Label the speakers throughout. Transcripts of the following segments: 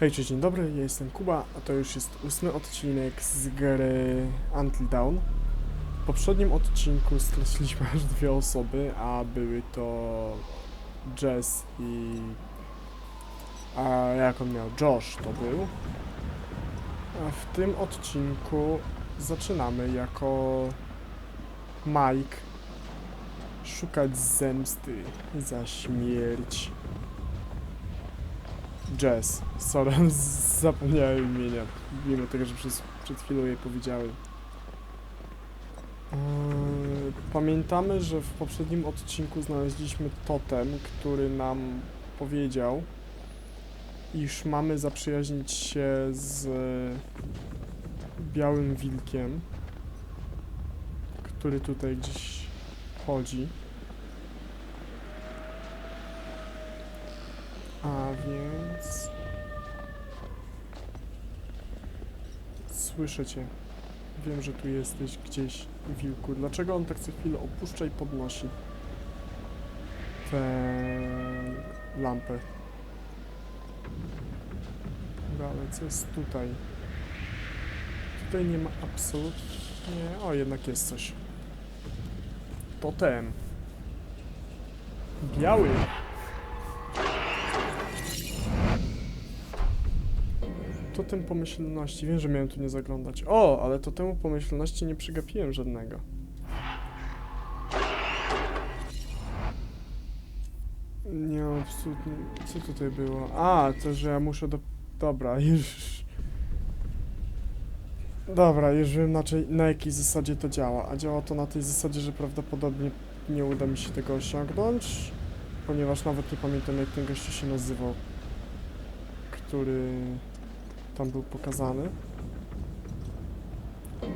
Speaker 1: Hej, cześć, dzień dobry, ja jestem Kuba, a to już jest ósmy odcinek z gry Until Dawn. W poprzednim odcinku straciliśmy aż dwie osoby, a były to Jess i... A jak on miał? Josh to był. A w tym odcinku zaczynamy jako Mike szukać zemsty za śmierć Jazz. Sorry, zapomniałem imienia. Mimo tego, że przez, przed chwilą je powiedziałem. Eee, Pamiętamy, że w poprzednim odcinku znaleźliśmy totem, który nam powiedział, iż mamy zaprzyjaźnić się z białym wilkiem, który tutaj gdzieś chodzi. A więc... Słyszę cię. Wiem, że tu jesteś gdzieś, wilku. Dlaczego on tak co chwilę opuszcza i podnosi tę lampę? Dobra, ale co jest tutaj? Tutaj nie ma absolutnie... O, jednak jest coś. Totem. Biały. Totem pomyślności. Wiem, że miałem tu nie zaglądać. O, ale totemu pomyślności nie przegapiłem żadnego. Nie absolutnie... Co tutaj było? A, to, że ja muszę do... Dobra, już... Dobra, już wiem na, czej, na jakiej zasadzie to działa. A działa to na tej zasadzie, że prawdopodobnie nie uda mi się tego osiągnąć, ponieważ nawet nie pamiętam jak ten gościu się nazywał, który tam był pokazany.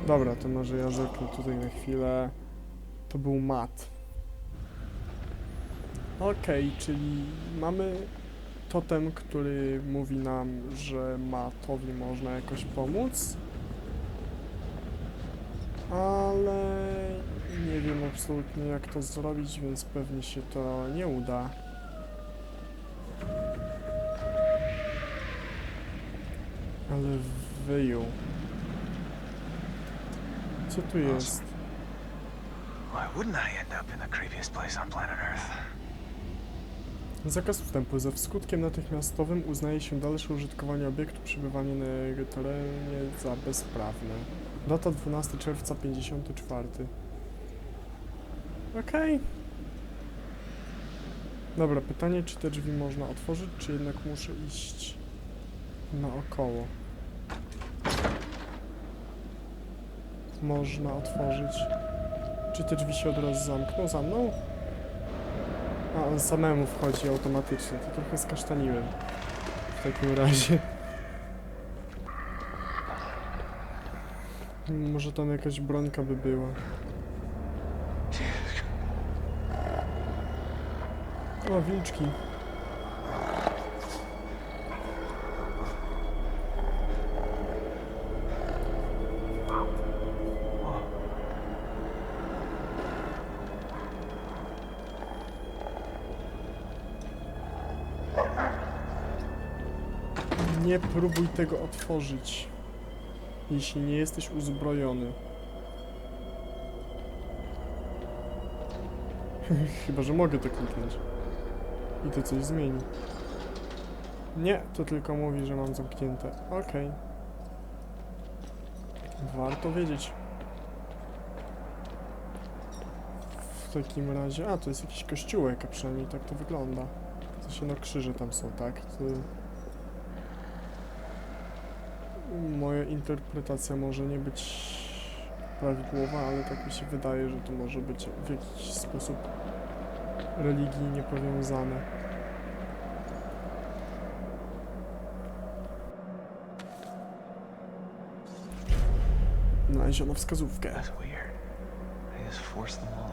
Speaker 1: Dobra, to może ja zerknę tutaj na chwilę. To był mat. Okej, czyli mamy totem, który mówi nam, że matowi można jakoś pomóc. Ale nie wiem absolutnie jak to zrobić, więc pewnie się to nie uda. Ale wyjął. Co tu jest?
Speaker 2: Why wouldn't I end up in the creepiest place on planet Earth?
Speaker 1: Zakaz wstępu. Za skutkiem natychmiastowym uznaje się dalsze użytkowanie obiektu przebywanie na jego terenie za bezprawne. Data 12 czerwca 54. Okej. Dobra, pytanie czy te drzwi można otworzyć, czy jednak muszę iść naokoło? Można otworzyć. Czy te drzwi się od razu zamkną za mną? A, on samemu wchodzi automatycznie. To trochę skasztaniłem. W takim razie. Może tam jakaś brońka by była. O, wilczki. Nie próbuj tego otworzyć, jeśli nie jesteś uzbrojony. Chyba, że mogę to kliknąć. I to coś zmieni. Nie, to tylko mówi, że mam zamknięte. Okej. Warto wiedzieć. W takim razie... A, to jest jakiś kościółek, a przynajmniej tak to wygląda. W sensie, no krzyże tam są, tak? To... Moja interpretacja może nie być prawidłowa, ale tak mi się wydaje, że to może być w jakiś sposób religijnie powiązane. Znaleziono wskazówkę.
Speaker 2: That's weird. They just forced them all?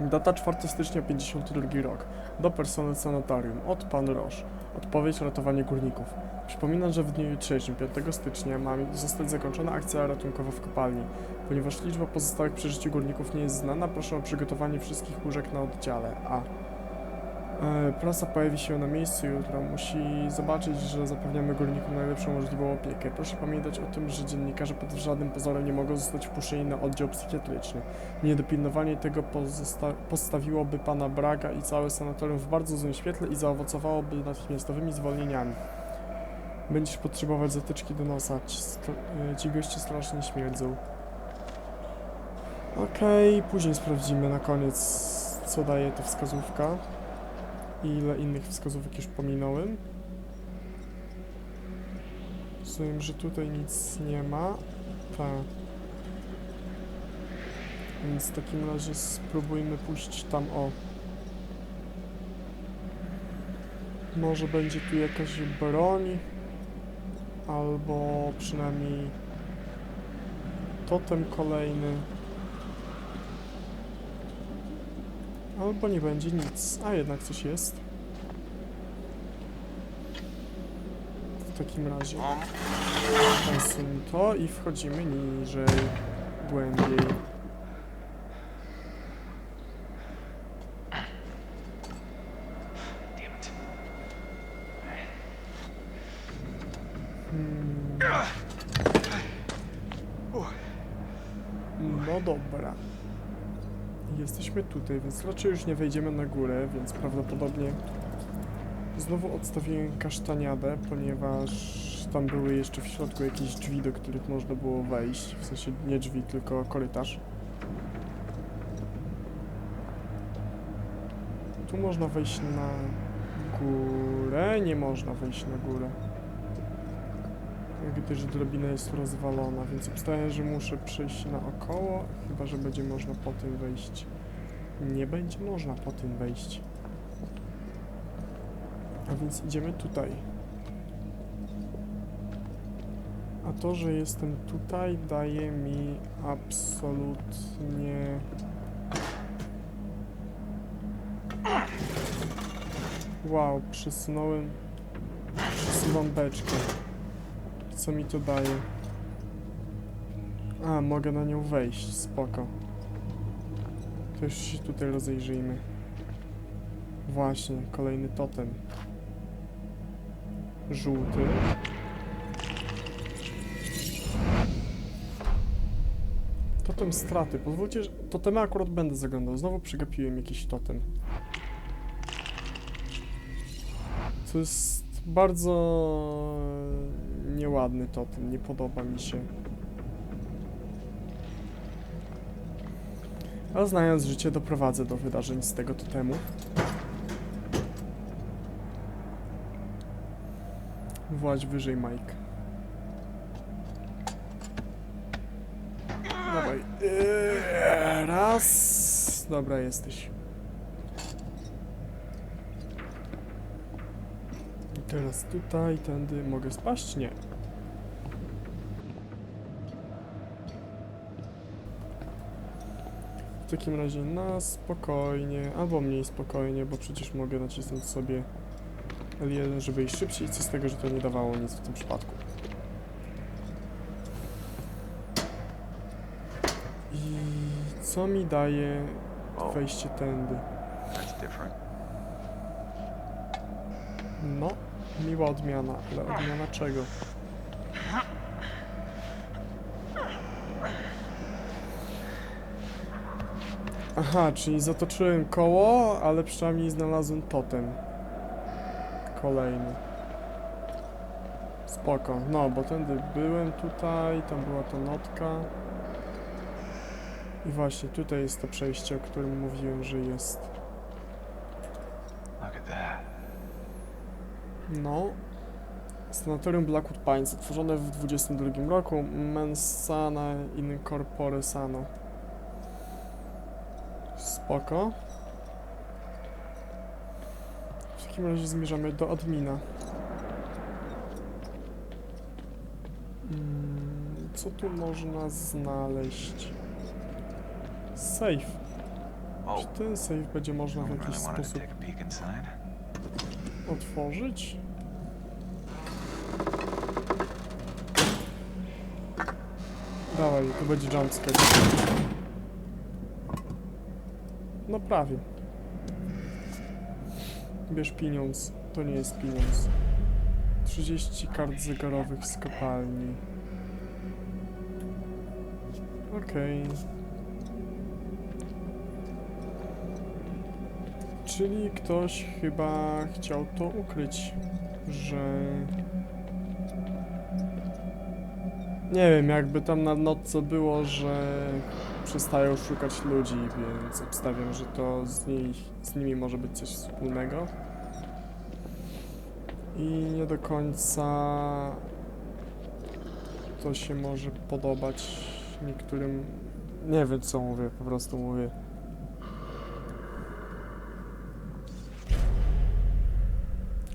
Speaker 1: Data 4 stycznia 52 rok. Do personel sanatarium. Od pan Roche. Odpowiedź ratowanie górników. Przypominam, że w dniu jutrzejszym, 5 stycznia, ma zostać zakończona akcja ratunkowa w kopalni. Ponieważ liczba pozostałych przy życiu górników nie jest znana, proszę o przygotowanie wszystkich łóżek na oddziale A. E, Prasa pojawi się na miejscu jutro. Musi zobaczyć, że zapewniamy górnikom najlepszą możliwą opiekę. Proszę pamiętać o tym, że dziennikarze pod żadnym pozorem nie mogą zostać wpuszczeni na oddział psychiatryczny. Niedopilnowanie tego postawiłoby pana Braga i całe sanatorium w bardzo złym świetle i zaowocowałoby natychmiastowymi zwolnieniami. Będziesz potrzebować zatyczki do nosa. Ci, e, ci goście strasznie śmierdzą. Okej, później sprawdzimy na koniec, co daje ta wskazówka i ile innych wskazówek już pominąłem. Rozumiem, że tutaj nic nie ma. Tak. Więc w takim razie spróbujmy pójść tam o. Może będzie tu jakaś broń. Albo przynajmniej totem kolejny. Albo nie będzie nic. A jednak coś jest. W takim razie przesuń to i wchodzimy niżej, głębiej.
Speaker 2: Damn it.
Speaker 1: Hmm. No dobra. Jesteśmy tutaj, więc raczej już nie wejdziemy na górę, więc prawdopodobnie znowu odstawiłem kasztaniadę, ponieważ tam były jeszcze w środku jakieś drzwi, do których można było wejść. W sensie nie drzwi, tylko korytarz. Tu można wejść na górę, nie można wejść na górę gdyż drabina jest rozwalona, więc obstawiam, że muszę przejść naokoło, chyba że będzie można po tym wejść. Nie będzie można po tym wejść. A więc idziemy tutaj. A to, że jestem tutaj, daje mi absolutnie... Wow, przesunąłem... Przesuwam beczkę. Co mi to daje? A, mogę na nią wejść, spoko. To już się tutaj rozejrzyjmy. Właśnie, kolejny totem. Żółty. Totem straty. Pozwólcie, że totemy akurat będę zaglądał. Znowu przegapiłem jakiś totem. Co jest bardzo nieładny totem, nie podoba mi się. Ale znając życie, doprowadzę do wydarzeń z tego totemu. Właź wyżej, Mike. Dawaj. Eee, Raz. Dobra, jesteś. I teraz tutaj, tędy mogę spaść? Nie. Takim razie na spokojnie, albo mniej spokojnie, bo przecież mogę nacisnąć sobie L1, żeby iść szybciej, co z tego, że to nie dawało nic w tym przypadku. I co mi daje wejście tędy? No, miła odmiana, ale odmiana czego? Aha, czyli zatoczyłem koło, ale przynajmniej znalazłem totem. Kolejny. Spoko. No, bo tędy byłem tutaj, tam była ta notka. I właśnie tutaj jest to przejście, o którym mówiłem, że jest. No. Sanatorium Blackwood Pines, otworzone w 22 roku. Mens sana in corpore sano. Spoko. W takim razie zmierzamy do admina. Mm, Co tu można znaleźć? Safe. Czy ten safe będzie można w jakiś sposób otworzyć? Dawaj, to będzie jumpscare. No prawie. Bierz pieniądz. To nie jest pieniądz. 30 kart zegarowych z kopalni. Okej. Czyli ktoś chyba chciał to ukryć, że... Nie wiem, jakby tam na notce było, że przestają szukać ludzi, więc obstawiam, że to z, z nimi może być coś wspólnego. I nie do końca to się może podobać niektórym. Nie wiem co mówię, po prostu mówię.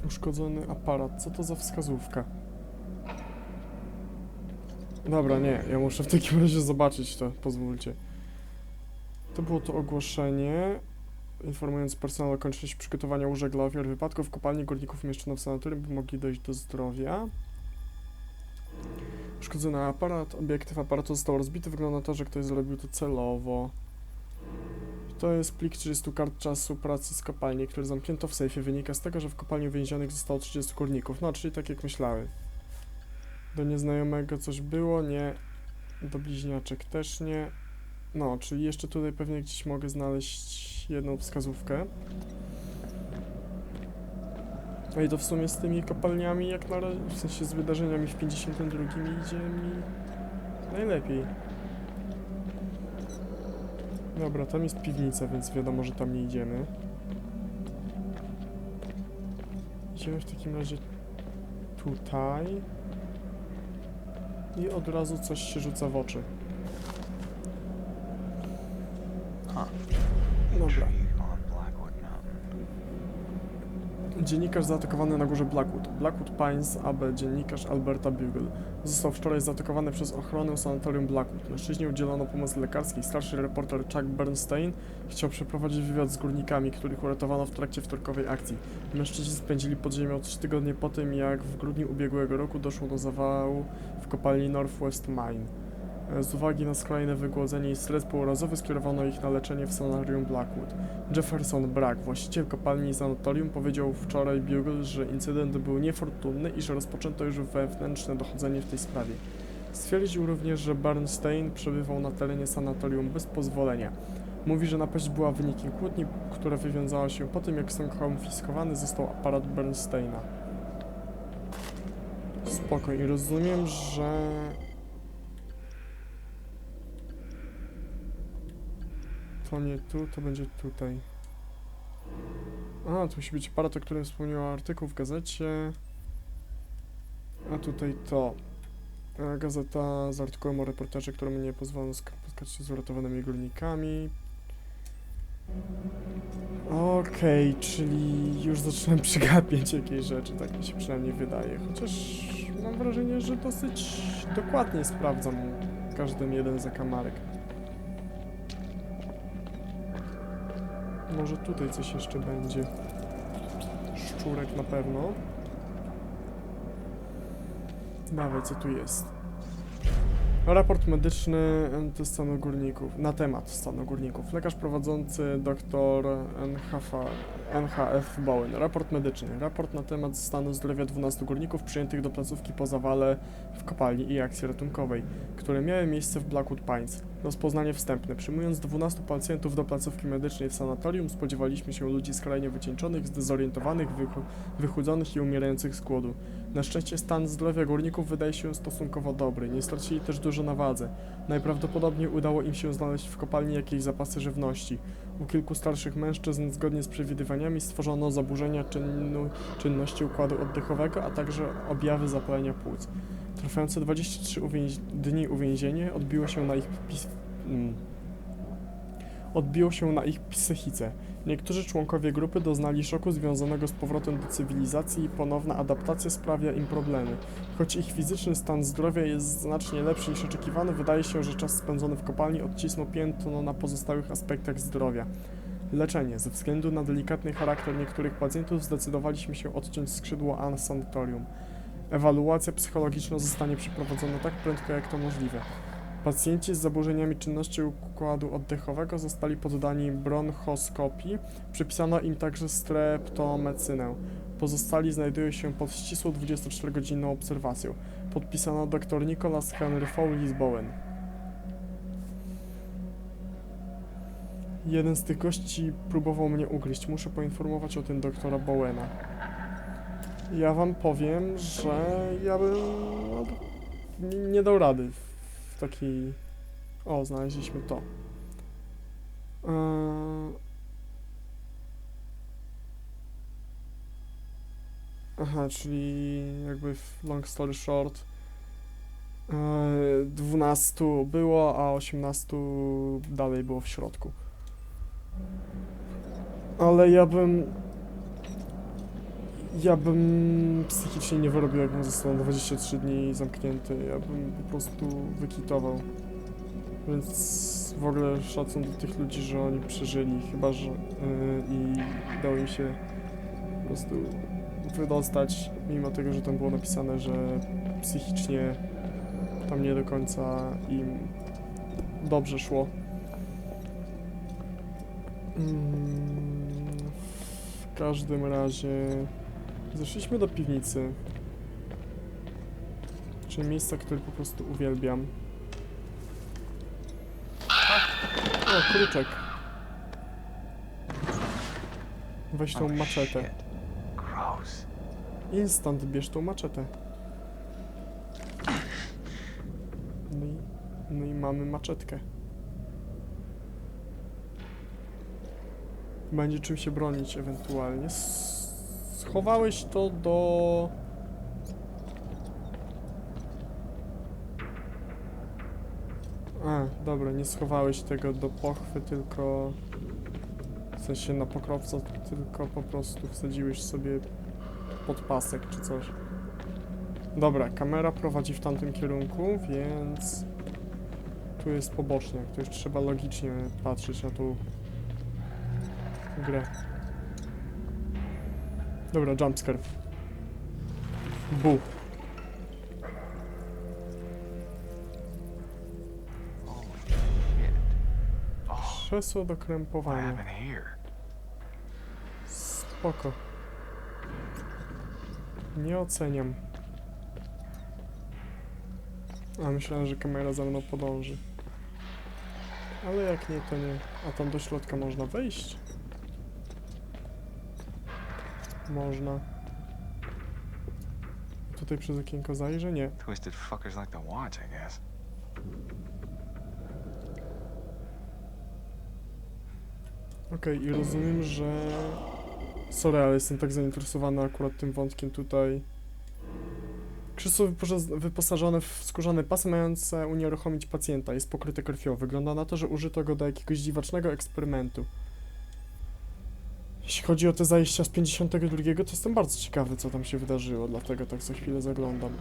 Speaker 1: Uszkodzony aparat. Co to za wskazówka? Dobra, nie, ja muszę w takim razie zobaczyć to, pozwólcie. To było to ogłoszenie, informując personel o konieczności przygotowania łóżek dla ofiar wypadków. Kopalni górników umieszczono w sanatorium, by mogli dojść do zdrowia. Uszkodzony aparat, obiektyw aparatu został rozbity. Wygląda na to, że ktoś zrobił to celowo. To jest plik 30 kart czasu pracy z kopalni, który zamknięto w sejfie. Wynika z tego, że w kopalni uwięzionych zostało 30 górników. No, czyli tak jak myślałem. Do nieznajomego coś było? Nie. Do bliźniaczek też nie. No, czyli jeszcze tutaj pewnie gdzieś mogę znaleźć jedną wskazówkę. No i to w sumie z tymi kopalniami, jak na razie, w sensie z wydarzeniami w 52 idzie mi najlepiej. Dobra, tam jest piwnica, więc wiadomo, że tam nie idziemy. Idziemy w takim razie tutaj. I od razu coś się rzuca w oczy.
Speaker 2: Huh.
Speaker 1: Dobra.
Speaker 2: Tree on Blackwood Mountain.
Speaker 1: Dziennikarz zaatakowany na górze Blackwood. Blackwood Pines, AB, dziennikarz Alberta Bugle. Został wczoraj zaatakowany przez ochronę sanatorium Blackwood. Mężczyźnie udzielono pomocy lekarskiej. Starszy reporter Chuck Bernstein chciał przeprowadzić wywiad z górnikami, których uratowano w trakcie wtorkowej akcji. Mężczyźni spędzili pod ziemią trzy tygodnie po tym, jak w grudniu ubiegłego roku doszło do zawału w kopalni Northwest Mine. Z uwagi na skrajne wygłodzenie i stres pourazowy skierowano ich na leczenie w sanatoриum Blackwood. Jefferson Brack, właściciel kopalni sanatorium, powiedział wczoraj Bugle, że incydent był niefortunny i że rozpoczęto już wewnętrzne dochodzenie w tej sprawie. Stwierdził również, że Bernstein przebywał na terenie sanatorium bez pozwolenia. Mówi, że napaść była wynikiem kłótni, która wywiązała się po tym, jak skonfiskowany został aparat Bernsteina. Spoko, i rozumiem, że to tu, to będzie tutaj. A, tu musi być aparat, o którym wspomniał artykuł w gazecie. A tutaj to. Gazeta z artykułem o reportaże, któremu nie pozwolono spotkać się z uratowanymi górnikami. Okej, czyli już zaczynam przegapiać jakieś rzeczy, tak mi się przynajmniej wydaje. Chociaż mam wrażenie, że dosyć dokładnie sprawdzam każdy jeden zakamarek. Może tutaj coś jeszcze będzie. Szczurek na pewno. Dawaj, co tu jest? Raport medyczny e, stanu górników, na temat stanu górników. Lekarz prowadzący dr NHF, NHF Bowen. Raport medyczny. Raport na temat stanu zdrowia 12 górników przyjętych do placówki po zawale w kopalni i akcji ratunkowej, które miały miejsce w Blackwood Pines. Rozpoznanie wstępne. Przyjmując 12 pacjentów do placówki medycznej w sanatorium, spodziewaliśmy się ludzi skrajnie wycieńczonych, zdezorientowanych, wychu- wychudzonych i umierających z głodu. Na szczęście stan zdrowia górników wydaje się stosunkowo dobry, nie stracili też dużo na wadze. Najprawdopodobniej udało im się znaleźć w kopalni jakieś zapasy żywności. U kilku starszych mężczyzn, zgodnie z przewidywaniami, stworzono zaburzenia czynności układu oddechowego, a także objawy zapalenia płuc. Trwające 23 uwięź- dni uwięzienie odbiło się na ich mm. odbiło się na ich psychice. Niektórzy członkowie grupy doznali szoku związanego z powrotem do cywilizacji i ponowna adaptacja sprawia im problemy. Choć ich fizyczny stan zdrowia jest znacznie lepszy niż oczekiwano, wydaje się, że czas spędzony w kopalni odcisnął piętno na pozostałych aspektach zdrowia. Leczenie. Ze względu na delikatny charakter niektórych pacjentów zdecydowaliśmy się odciąć skrzydło A sanatorium. Ewaluacja psychologiczna zostanie przeprowadzona tak prędko jak to możliwe. Pacjenci z zaburzeniami czynności układu oddechowego zostali poddani bronchoskopii. Przypisano im także streptomecynę. Pozostali znajdują się pod ścisłą 24-godzinną obserwacją. Podpisano dr Nicholas Henry Fowlis Bowen. Jeden z tych gości próbował mnie ugryźć. Muszę poinformować o tym doktora Bowena. Ja wam powiem, że ja bym nie, dał rady w takiej... O, znaleźliśmy to. Eee... Aha, czyli jakby w long story short eee, 12 było, a 18 dalej było w środku. Ale ja bym... Ja bym psychicznie nie wyrobił, jakbym został na 23 dni zamknięty. Ja bym po prostu wykitował. Więc w ogóle szacun do tych ludzi, że oni przeżyli, chyba że... Yy, i udało im się po prostu wydostać, mimo tego, że tam było napisane, że psychicznie tam nie do końca im dobrze szło. Mm, W każdym razie zeszliśmy do piwnicy. Czyli miejsca, które po prostu uwielbiam. O, kruczek. Weź tą
Speaker 2: Oh,
Speaker 1: maczetę. Instant bierz tą maczetę. No i, no i mamy maczetkę. Będzie czym się bronić ewentualnie. Schowałeś to do... A, dobra, nie schowałeś tego do pochwy, tylko... W sensie na pokrowca, tylko po prostu wsadziłeś sobie pod pasek czy coś. Dobra, kamera prowadzi w tamtym kierunku, więc tu jest poboczniak. To już trzeba logicznie patrzeć na tą grę. Dobra, jumpscare. Bu. Krzesło do krępowania. Spoko. Nie oceniam. A myślałem, że kamera za mną podąży. Ale jak nie, to nie. A tam do środka można wejść? Można. Tutaj przez okienko zajrzę? Nie.
Speaker 2: Twisted fuckers like to watch, I guess.
Speaker 1: Okej, i rozumiem, że... Sorry, ale jestem tak zainteresowany akurat tym wątkiem tutaj. Krzesło wyposa- wyposażone w skórzane pasy mające unieruchomić pacjenta. Jest pokryte krwią. Wygląda na to, że użyto go do jakiegoś dziwacznego eksperymentu. Jeśli chodzi o te zajścia z 52, to jestem bardzo ciekawy, co tam się wydarzyło, dlatego tak co chwilę zaglądam.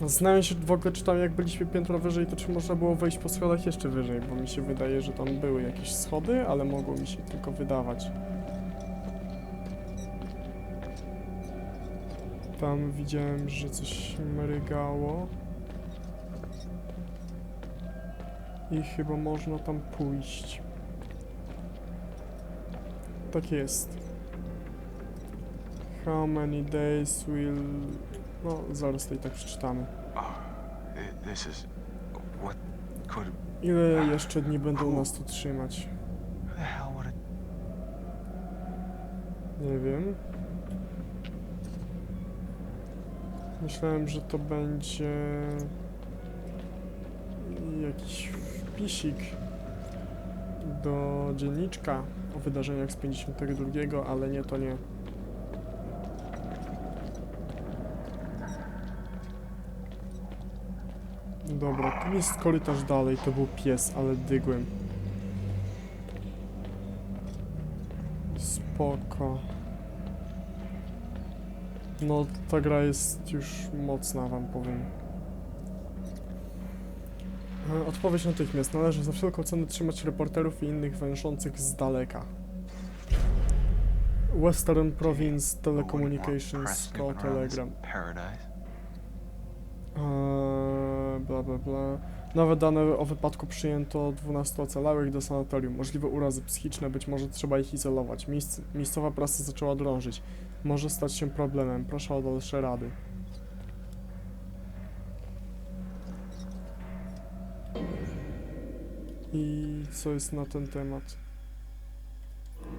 Speaker 1: Zastanawiam się w ogóle, czy tam jak byliśmy piętro wyżej, to czy można było wejść po schodach jeszcze wyżej, bo mi się wydaje, że tam były jakieś schody, ale mogło mi się tylko wydawać. Tam widziałem, że coś mrygało. I chyba można tam pójść. Tak jest. How many days will... No, zaraz to i tak przeczytamy.
Speaker 2: Oh, thi- this is. What could.
Speaker 1: Ile jeszcze dni będą nas tu trzymać? Nie wiem. Myślałem, że to będzie jakiś wpisik do dzienniczka o wydarzeniach z 52, ale nie, to nie. Dobra, tu jest korytarz dalej, to był pies, ale dygłem. Spoko. No, ta gra jest już mocna, wam powiem. E, Odpowiedź natychmiast. Należy za wszelką cenę trzymać reporterów i innych węszących z daleka. Western Province Telecommunications
Speaker 2: this
Speaker 1: Telegram. Eee, bla bla bla. Nowe dane o wypadku przyjęto 12 ocalałych do sanatorium. Możliwe urazy psychiczne, być może trzeba ich izolować. Miejsc, miejscowa prasa zaczęła drążyć. Może stać się problemem. Proszę o dalsze rady. I co jest na ten temat?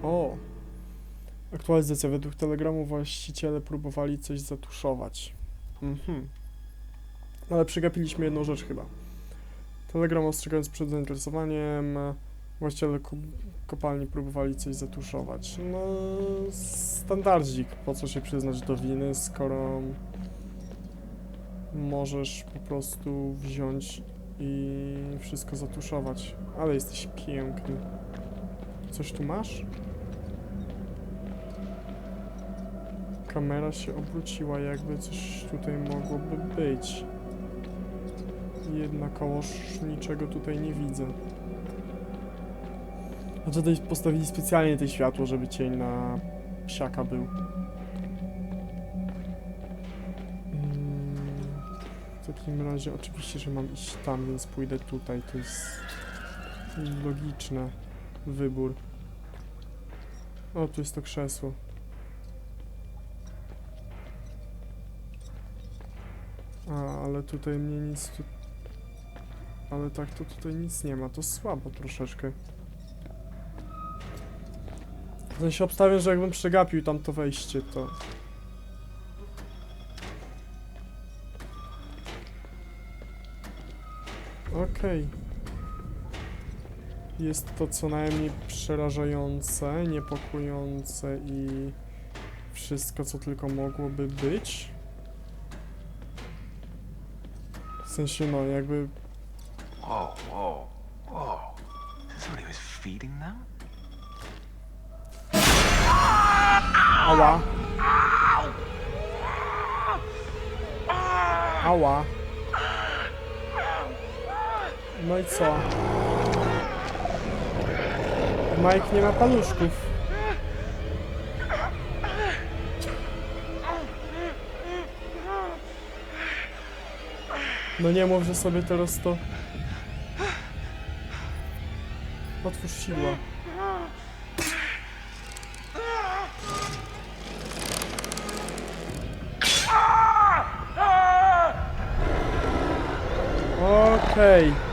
Speaker 1: O! Aktualizacja. Według telegramu właściciele próbowali coś zatuszować. Mhm. Ale przegapiliśmy jedną rzecz chyba. Telegram ostrzegając przed zainteresowaniem, właściciele kopalni próbowali coś zatuszować. No, standardzik, po co się przyznać do winy, skoro możesz po prostu wziąć i wszystko zatuszować. Ale jesteś piękny. Coś tu masz? Kamera się obróciła, jakby coś tutaj mogłoby być. Jednakowoż niczego tutaj nie widzę. A tutaj postawili specjalnie te światło, żeby cień na psiaka był. Takim razie oczywiście, że mam iść tam, więc pójdę tutaj. To jest logiczny wybór. O, tu jest to krzesło. A, ale tutaj mnie nic tu... Ale tak to tutaj nic nie ma, to słabo troszeczkę. W sensie obstawiam, że jakbym przegapił tam to wejście, to... Okej. Jest to co najmniej przerażające, niepokojące i wszystko, co tylko mogłoby być. W sensie, no, jakby
Speaker 2: Whoa, whoa, whoa. Is this what he was feeding them?
Speaker 1: Ała. Ała. No i co? Mike nie ma paluszków. No nie mów, że sobie teraz to... Otwórz sidła. Okej.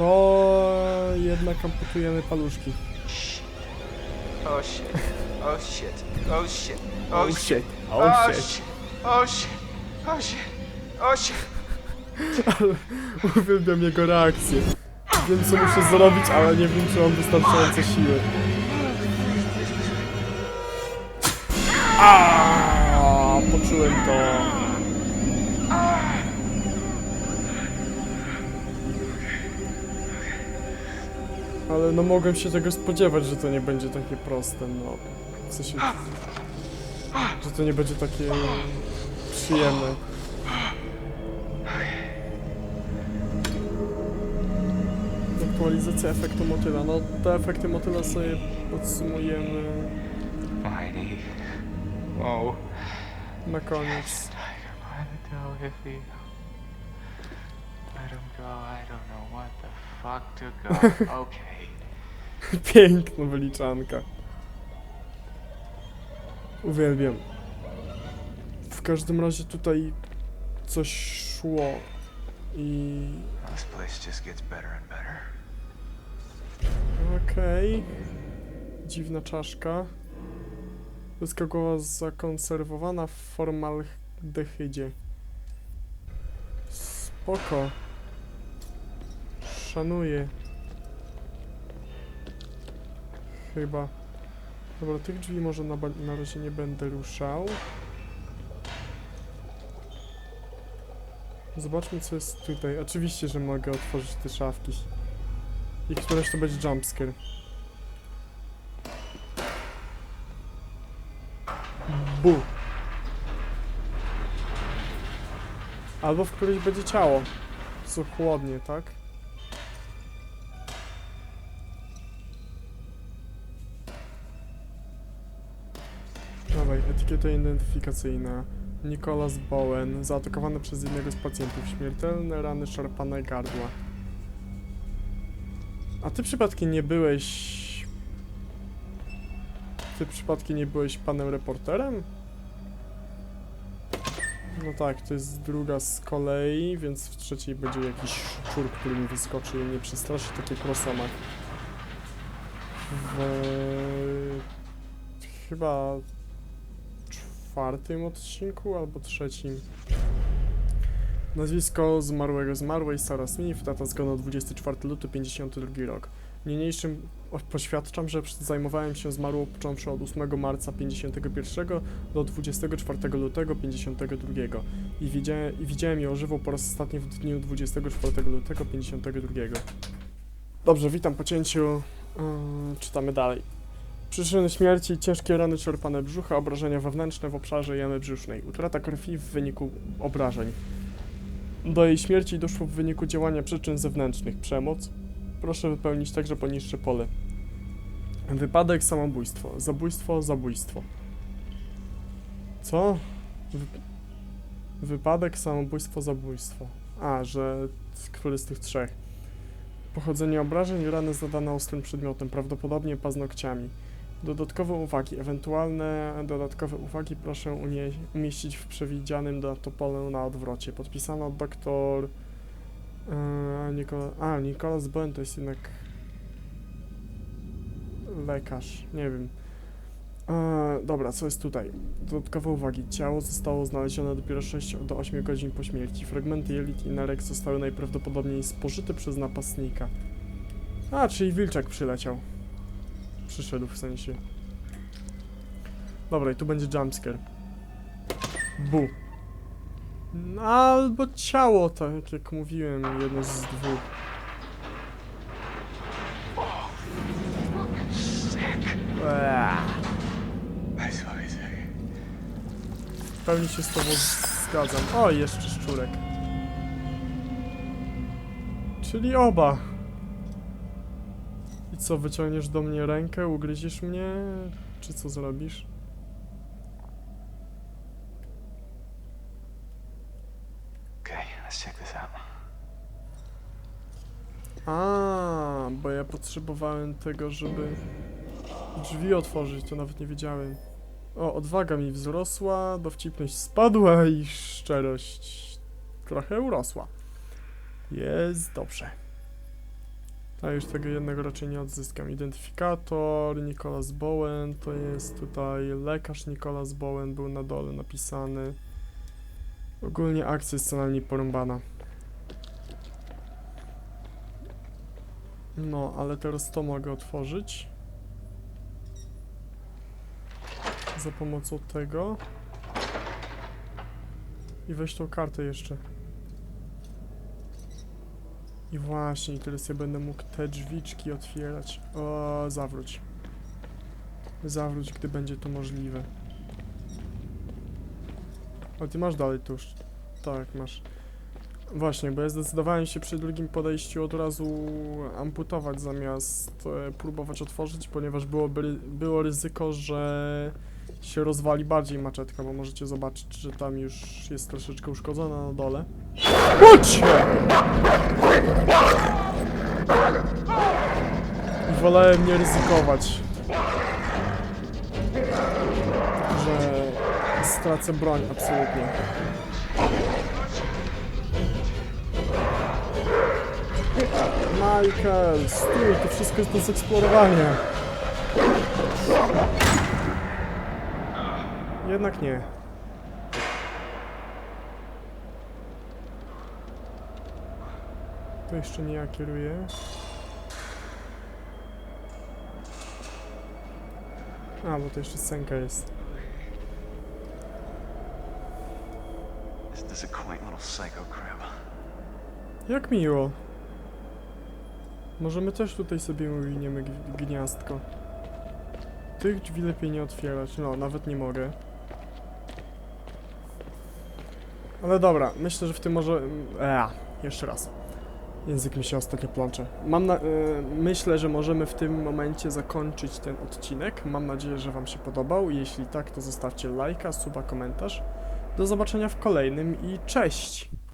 Speaker 1: To jednak amputujemy paluszki.
Speaker 3: Oh shit. Oh shit. Oh shit. Oh,
Speaker 1: Oh
Speaker 3: shit.
Speaker 1: shit.
Speaker 3: Oh
Speaker 1: Oh shit.
Speaker 3: shit. Oh shit. Oh shit. Oh shit.
Speaker 1: Uwielbiam jego reakcję. Wiem co muszę zrobić, ale nie wiem czy mam wystarczająco siły. Aaaa, poczułem to. Ale no mogłem się tego spodziewać, że to nie będzie takie proste, no. W sensie, że to nie będzie takie przyjemne. Aktualizacja efektu motyla. No, te efekty motyla sobie podsumujemy.
Speaker 3: Whoa.
Speaker 1: na koniec.
Speaker 3: Go. I don't know what the fuck to go. okay.
Speaker 1: Piękna wyliczanka. Uwielbiam. W każdym razie tutaj coś szło i...
Speaker 2: This place just gets better and better.
Speaker 1: Okej. Dziwna czaszka. Ludzka głowa zakonserwowana w formaldehydzie. Spoko. Szanuję. Chyba. Dobra, tych drzwi może na, na razie nie będę ruszał. Zobaczmy co jest tutaj. Oczywiście, że mogę otworzyć te szafki. I któreś to będzie jumpscare. Bu. Albo w którejś będzie ciało. Co chłodnie, tak? Etykieta identyfikacyjna. Nicholas Bowen, zaatakowany przez jednego z pacjentów. Śmiertelne rany, szarpane gardła. A ty przypadkiem nie byłeś... Ty przypadkiem nie byłeś panem reporterem? No tak, to jest druga z kolei, więc w trzeciej będzie jakiś szczur, który mi wyskoczy i mnie przestraszy, taki krosomak. W... Chyba czwartym odcinku albo trzecim. Nazwisko zmarłego zmarłej Sarah Smith, data zgonu 24 luty 52 rok. Niniejszym poświadczam, że zajmowałem się zmarłą począwszy od 8 marca 51 do 24 lutego 52 i widziałem, i widziałem ją żywą po raz ostatni w dniu 24 lutego 52. Dobrze, witam po cięciu. Yy, czytamy dalej. Przyczyny śmierci, ciężkie rany czerpane brzucha, obrażenia wewnętrzne w obszarze jamy brzusznej, utrata krwi w wyniku obrażeń. Do jej śmierci doszło w wyniku działania przyczyn zewnętrznych. Przemoc. Proszę wypełnić także poniższe pole. Wypadek, samobójstwo. Zabójstwo, zabójstwo. Co? Wy... Wypadek, samobójstwo, zabójstwo. A, że który z tych trzech. Pochodzenie obrażeń, rany zadane ostrym przedmiotem, prawdopodobnie paznokciami. Dodatkowe uwagi. Ewentualne dodatkowe uwagi proszę umieścić w przewidzianym datopole na odwrocie. Podpisano doktor... Yy, Nikola, a, Nicholas Bowen to jest jednak lekarz, nie wiem. E, dobra, co jest tutaj? Dodatkowe uwagi. Ciało zostało znalezione dopiero 6 do 8 godzin po śmierci. Fragmenty jelit i nerek zostały najprawdopodobniej spożyte przez napastnika. A, czyli wilczek przyleciał. Przyszedł w sensie. Dobra, i tu będzie jumpscare. Bu. Albo ciało, tak jak mówiłem, jedno z dwóch. W pełni się z tobą zgadzam. O, jeszcze szczurek. Czyli oba. Co, wyciągniesz do mnie rękę, ugryziesz mnie, czy co zrobisz?
Speaker 2: Okay, let's check this out.
Speaker 1: A, bo ja potrzebowałem tego, żeby drzwi otworzyć, to nawet nie wiedziałem. O, odwaga mi wzrosła, dowcipność spadła i szczerość trochę urosła. Jest dobrze. A już tego jednego raczej nie odzyskam. Identyfikator, Nicholas Bowen, to jest tutaj lekarz Nicholas Bowen, był na dole napisany. Ogólnie akcja jest co najmniej porąbana. No, ale teraz to mogę otworzyć. Za pomocą tego. I weź tą kartę jeszcze. I właśnie, teraz ja będę mógł te drzwiczki otwierać. O, zawróć. Zawróć, gdy będzie to możliwe. A ty masz dalej tuż. Tak, masz. Właśnie, bo ja zdecydowałem się przy drugim podejściu od razu amputować zamiast e, próbować otworzyć, ponieważ byłoby, było ryzyko, że się rozwali bardziej maczetka, bo możecie zobaczyć, że tam już jest troszeczkę uszkodzona na dole. Chodź! Wolałem nie ryzykować, że stracę broń absolutnie. Michael, stój, to wszystko jest do zeksplorowania. Jednak nie. To jeszcze nie ja kieruję. A, bo to jeszcze scenka jest. Jak miło. Możemy też tutaj sobie uwiniemy gniazdko. Tych drzwi lepiej nie otwierać. No, nawet nie mogę. Ale dobra, myślę, że w tym może... Eee, jeszcze raz. Język mi się ostatnio plącze. Mam na... y, myślę, że możemy w tym momencie zakończyć ten odcinek. Mam nadzieję, że wam się podobał. Jeśli tak, to zostawcie lajka, suba, komentarz. Do zobaczenia w kolejnym i cześć!